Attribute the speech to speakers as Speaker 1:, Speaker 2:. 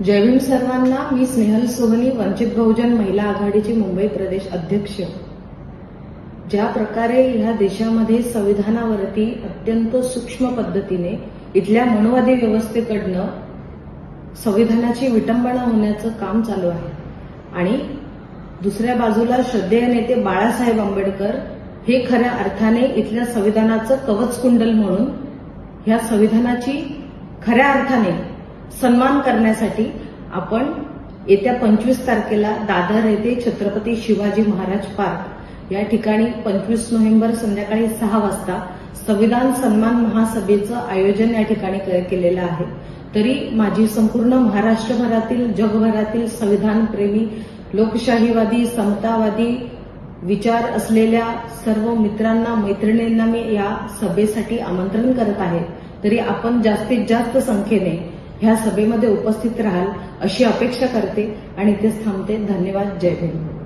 Speaker 1: जय भीम सर्वांना मी स्नेहल सोहनी वंचित बहुजन महिला आघाडीची मुंबई प्रदेश अध्यक्ष. ज्या प्रकारे ह्या देशामध्ये संविधानावरती अत्यंत सूक्ष्म पद्धतीने इथल्या मनुवादी व्यवस्थेकडनं संविधानाची विटंबना होण्याचं काम चालू आहे. आणि दुसऱ्या बाजूला श्रद्धेय नेते बाळासाहेब आंबेडकर हे खऱ्या अर्थाने इथल्या संविधानाचं कवच कुंडल म्हणून ह्या संविधानाची खऱ्या अर्थाने सन्मान करण्यासाठी आपण येत्या पंचवीस तारखेला दादर येथे छत्रपती शिवाजी महाराज पार्क या ठिकाणी पंचवीस नोव्हेंबर संध्याकाळी सहा वाजता संविधान सन्मान महासभेचं आयोजन या ठिकाणी केलेलं आहे. तरी माझी संपूर्ण महाराष्ट्रभरातील जगभरातील संविधानप्रेमी लोकशाहीवादी समतावादी विचार असलेल्या सर्व मित्रांना मैत्रिणींना मी या सभेसाठी आमंत्रण करत आहे. तरी आपण जास्तीत जास्त संख्येने ह्या सभेमध्ये उपस्थित राहाल अशी अपेक्षा करते आणि इथेच थांबते. धन्यवाद. जय भीम.